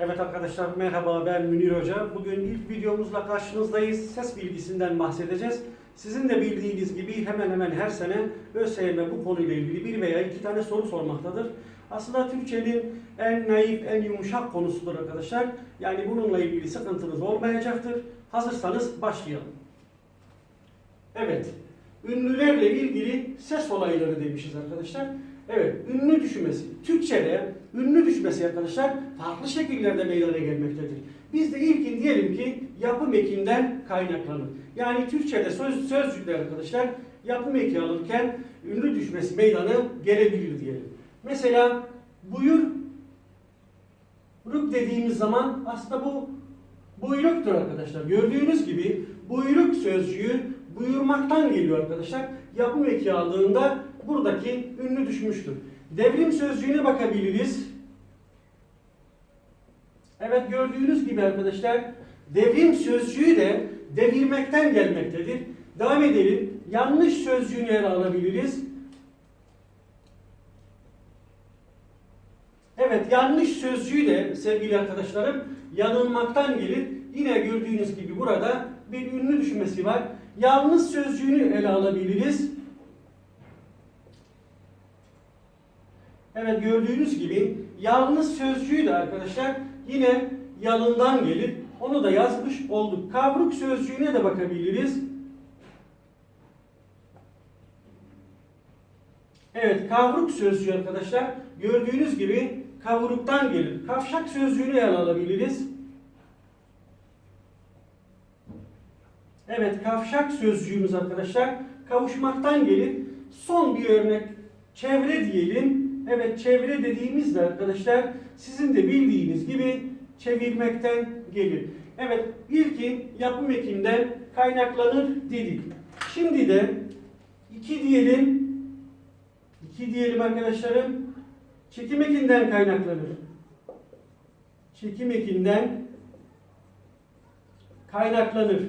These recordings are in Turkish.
Evet arkadaşlar merhaba ben Münir Hoca. Bugün ilk videomuzla karşınızdayız. Ses bilgisinden bahsedeceğiz. Sizin de bildiğiniz gibi hemen hemen her sene ÖSYM bu konuyla ilgili bir veya iki tane soru sormaktadır. Aslında Türkçenin en naif, en yumuşak konusudur arkadaşlar. Yani bununla ilgili sıkıntınız olmayacaktır. Hazırsanız başlayalım. Evet, ünlülerle ilgili ses olayları demişiz arkadaşlar. Evet, ünlü düşmesi. Türkçe'de ünlü düşmesi arkadaşlar farklı şekillerde meydana gelmektedir. Biz de ilkin diyelim ki yapım ekinden kaynaklanır. Yani Türkçe'de söz, sözcükler arkadaşlar yapım eki alırken ünlü düşmesi meydana gelebilir diyelim. Mesela buyur Buyruk dediğimiz zaman aslında bu buyruktur arkadaşlar. Gördüğünüz gibi buyruk sözcüğü buyurmaktan geliyor arkadaşlar. Yapım eki aldığında buradaki ünlü düşmüştür. Devrim sözcüğüne bakabiliriz. Evet gördüğünüz gibi arkadaşlar devrim sözcüğü de devirmekten gelmektedir. Devam edelim. Yanlış sözcüğünü ele alabiliriz. Evet yanlış sözcüğü de sevgili arkadaşlarım yanılmaktan gelir. Yine gördüğünüz gibi burada bir ünlü düşmesi var. Yalnız sözcüğünü ele alabiliriz. Evet gördüğünüz gibi yalnız sözcüğü de arkadaşlar yine yalından gelir. Onu da yazmış olduk. Kavruk sözcüğüne de bakabiliriz. Evet kavruk sözcüğü arkadaşlar gördüğünüz gibi kavruktan gelir. Kavşak sözcüğünü ele alabiliriz. Evet kavşak sözcüğümüz arkadaşlar kavuşmaktan gelir. Son bir örnek çevre diyelim. Evet çevre dediğimizde arkadaşlar sizin de bildiğiniz gibi çevirmekten gelir. Evet ilki yapım ekinden kaynaklanır dedik. Şimdi de iki diyelim. iki diyelim arkadaşlarım. Çekim ekinden kaynaklanır. Çekim ekinden kaynaklanır.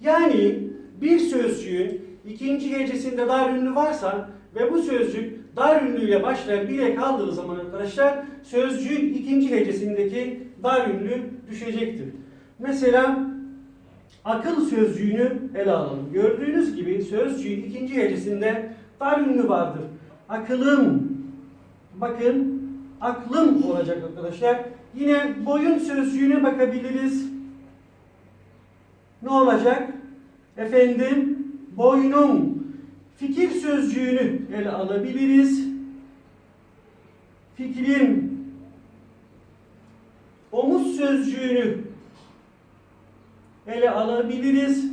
Yani bir sözcüğün ikinci hecesinde dar ünlü varsa ve bu sözcük dar ünlüyle başlayan bir ek aldığı zaman arkadaşlar sözcüğün ikinci hecesindeki dar ünlü düşecektir. Mesela akıl sözcüğünü ele alalım. Gördüğünüz gibi sözcüğün ikinci hecesinde dar ünlü vardır. Akılım, bakın aklım olacak arkadaşlar. Yine boyun sözcüğüne bakabiliriz. Ne olacak? Efendim boynum. Fikir sözcüğünü ele alabiliriz. Fikrim. Omuz sözcüğünü ele alabiliriz.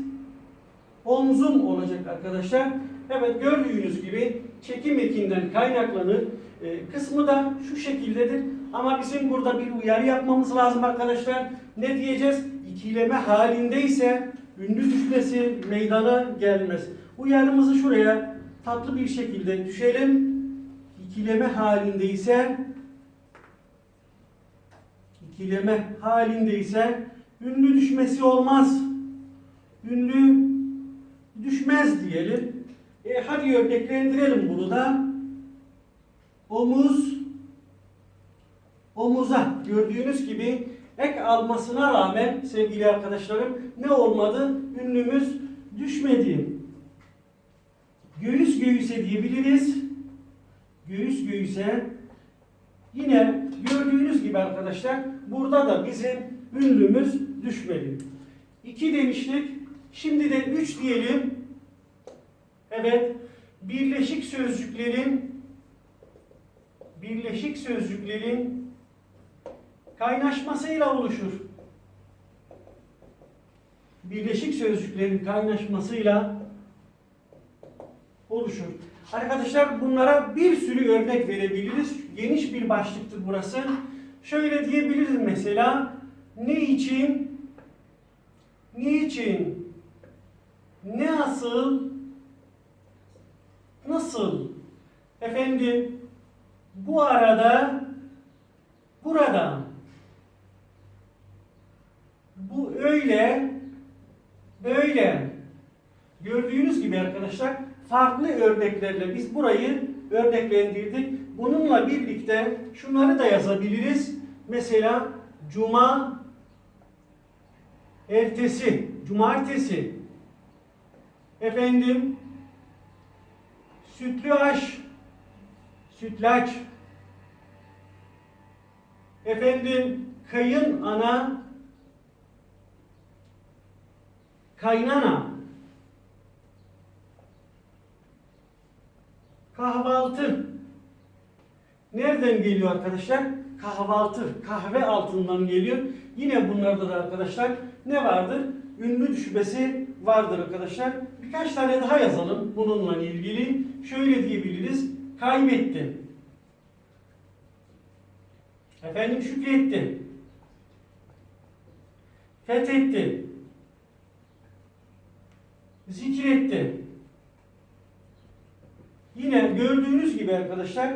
Omzum olacak arkadaşlar. Evet gördüğünüz gibi çekim ekinden kaynaklanır. Ee, kısmı da şu şekildedir. Ama bizim burada bir uyarı yapmamız lazım arkadaşlar. Ne diyeceğiz? İkileme halindeyse ünlü düşmesi meydana gelmez. Uyarımızı şuraya tatlı bir şekilde düşelim. İkileme halindeyse ikileme halindeyse ünlü düşmesi olmaz. Ünlü düşmez diyelim. E, hadi örneklendirelim bunu da. Omuz omuza gördüğünüz gibi ek almasına rağmen sevgili arkadaşlarım ne olmadı? Ünlümüz düşmedi. Göğüs göğüse diyebiliriz. Göğüs göğüse yine gördüğünüz gibi arkadaşlar burada da bizim ünlümüz düşmedi. 2 demiştik. Şimdi de 3 diyelim. Evet. Birleşik sözcüklerin birleşik sözcüklerin kaynaşmasıyla oluşur. Birleşik sözcüklerin kaynaşmasıyla oluşur. Arkadaşlar bunlara bir sürü örnek verebiliriz. Geniş bir başlıktır burası. Şöyle diyebiliriz mesela ne için niçin ne asıl nasıl efendim bu arada burada bu öyle böyle gördüğünüz gibi arkadaşlar farklı örneklerle biz burayı örneklendirdik. bununla birlikte şunları da yazabiliriz. Mesela cuma ertesi, cumartesi, efendim sütlü aş, sütlaç, efendim kayın ana, kaynana, kahvaltı. Nereden geliyor arkadaşlar? Kahvaltı, kahve altından geliyor. Yine bunlarda da arkadaşlar ne vardır? Ünlü düşmesi vardır arkadaşlar. Birkaç tane daha yazalım bununla ilgili. Şöyle diyebiliriz. Kaybetti. Efendim şükretti. Fethetti. Zikretti. Yine gördüğünüz gibi arkadaşlar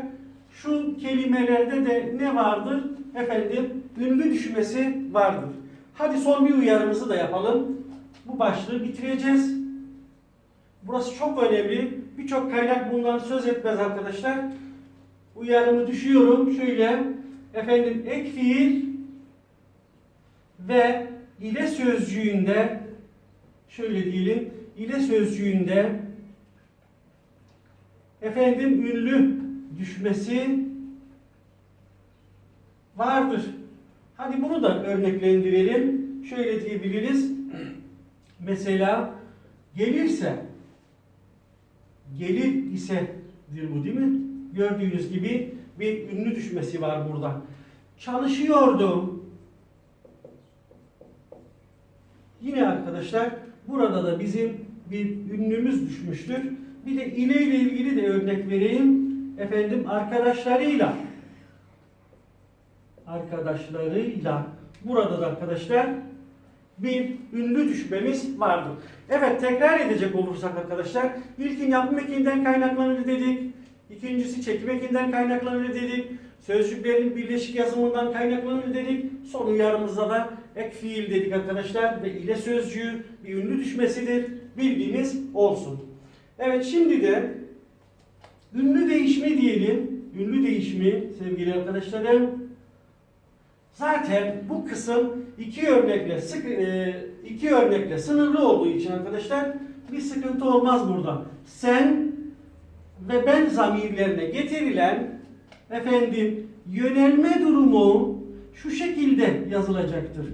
şu kelimelerde de ne vardır? Efendim ünlü düşmesi vardır. Hadi son bir uyarımızı da yapalım. Bu başlığı bitireceğiz. Burası çok önemli. Birçok kaynak bundan söz etmez arkadaşlar. Uyarımı düşüyorum. Şöyle efendim ek fiil ve ile sözcüğünde şöyle diyelim ile sözcüğünde efendim ünlü düşmesi vardır. Hadi bunu da örneklendirelim. Şöyle diyebiliriz. Mesela gelirse gelir isedir bu değil mi? Gördüğünüz gibi bir ünlü düşmesi var burada. Çalışıyordu. Yine arkadaşlar burada da bizim bir ünlümüz düşmüştür. Bir de ile ile ilgili de örnek vereyim. Efendim arkadaşlarıyla arkadaşlarıyla burada da arkadaşlar bir ünlü düşmemiz vardır. Evet tekrar edecek olursak arkadaşlar ilkin yapım ekinden kaynaklanır dedik. İkincisi çekim ekinden kaynaklanır dedik. Sözcüklerin birleşik yazımından kaynaklanır dedik. Son uyarımızda da ek fiil dedik arkadaşlar ve ile sözcüğü bir ünlü düşmesidir. Bilginiz olsun. Evet şimdi de ünlü değişimi diyelim. Ünlü değişimi sevgili arkadaşlarım. Zaten bu kısım iki örnekle sık e, iki örnekle sınırlı olduğu için arkadaşlar bir sıkıntı olmaz burada. Sen ve ben zamirlerine getirilen efendim yönelme durumu şu şekilde yazılacaktır.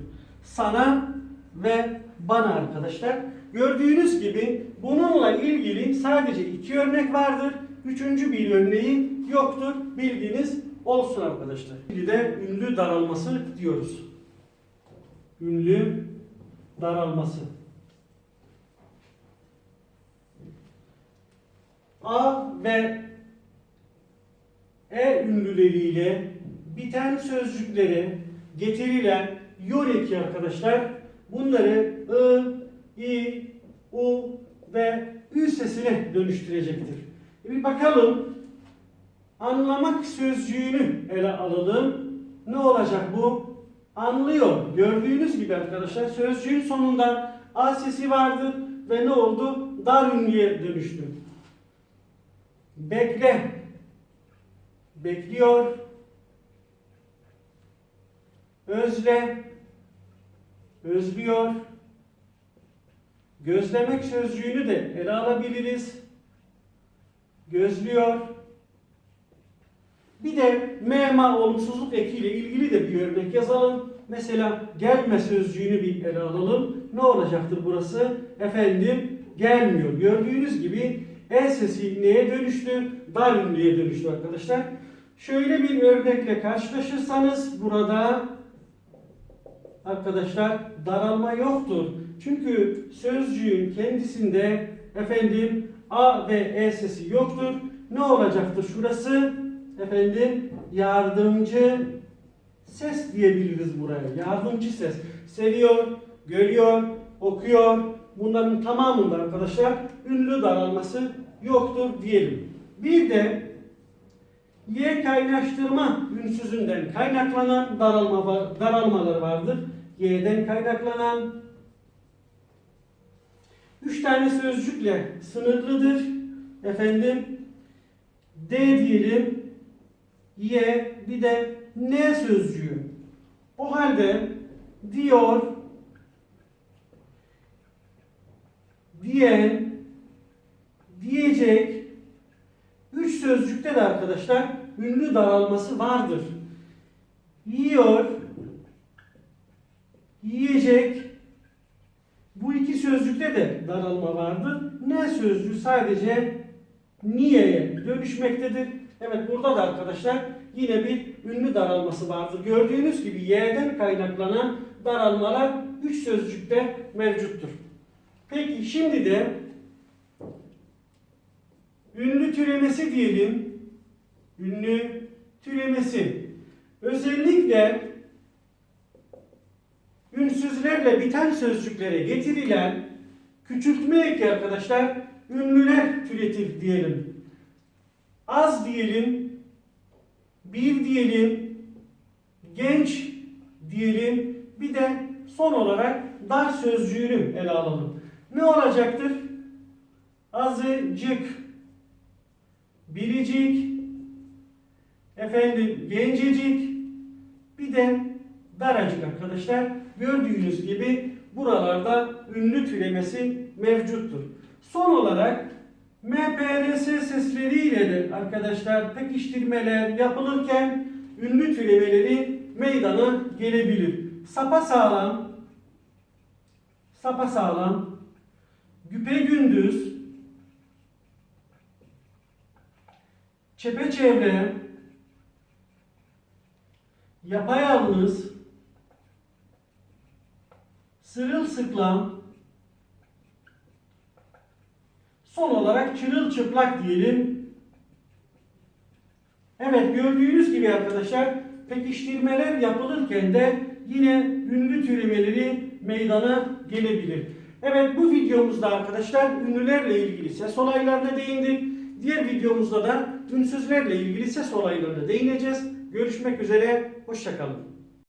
Sana ve bana arkadaşlar. Gördüğünüz gibi bununla ilgili sadece iki örnek vardır. Üçüncü bir örneği yoktur. Bilginiz olsun arkadaşlar. Şimdi de ünlü daralması diyoruz. Ünlü daralması. A ve E ünlüleriyle biten sözcüklere getirilen yöreki arkadaşlar bunları I, I, U ve Ü sesine dönüştürecektir. E Bir bakalım anlamak sözcüğünü ele alalım. Ne olacak bu? Anlıyor. Gördüğünüz gibi arkadaşlar sözcüğün sonunda A sesi vardır ve ne oldu? Dar ünlüye dönüştü. Bekle. Bekliyor. Özle. Özlüyor. Gözlemek sözcüğünü de ele alabiliriz. Gözlüyor. Bir de mema olumsuzluk ekiyle ilgili de bir örnek yazalım. Mesela gelme sözcüğünü bir ele alalım. Ne olacaktır burası? Efendim gelmiyor. Gördüğünüz gibi E sesi neye dönüştü? Dar ünlüye dönüştü arkadaşlar. Şöyle bir örnekle karşılaşırsanız burada arkadaşlar daralma yoktur. Çünkü sözcüğün kendisinde efendim A ve E sesi yoktur. Ne olacaktır şurası? Efendim yardımcı ses diyebiliriz buraya. Yardımcı ses. Seviyor, görüyor, okuyor. Bunların tamamında arkadaşlar ünlü daralması yoktur diyelim. Bir de Y kaynaştırma ünsüzünden kaynaklanan daralma daralmalar vardır. Y'den kaynaklanan üç tane sözcükle sınırlıdır. Efendim D diyelim. Y, bir de N sözcüğü. O halde diyor, diyen, diyecek, üç sözcükte de arkadaşlar ünlü daralması vardır. Yiyor, yiyecek, bu iki sözcükte de daralma vardır. Ne sözcüğü sadece niyeye dönüşmektedir. Evet burada da arkadaşlar yine bir ünlü daralması vardır. Gördüğünüz gibi y'den kaynaklanan daralmalar üç sözcükte mevcuttur. Peki şimdi de ünlü türemesi diyelim. Ünlü türemesi. Özellikle ünsüzlerle biten sözcüklere getirilen küçültme eki arkadaşlar ünlüler türetir diyelim. Az diyelim, bir diyelim, genç diyelim, bir de son olarak dar sözcüğünü ele alalım. Ne olacaktır? Azıcık, biricik, efendim gencecik, bir de daracık arkadaşlar. Gördüğünüz gibi buralarda ünlü türemesi mevcuttur. Son olarak MPRS sesleriyle de arkadaşlar pekiştirmeler yapılırken ünlü türemeleri meydana gelebilir. Sapa sağlam, sapa sağlam, güpe gündüz, çepeçevre, yapayalnız, sırılsıklam, son olarak çırılçıplak diyelim. Evet gördüğünüz gibi arkadaşlar pekiştirmeler yapılırken de yine ünlü türemeleri meydana gelebilir. Evet bu videomuzda arkadaşlar ünlülerle ilgili ses olaylarına değindik. Diğer videomuzda da ünsüzlerle ilgili ses olaylarına değineceğiz. Görüşmek üzere, hoşçakalın.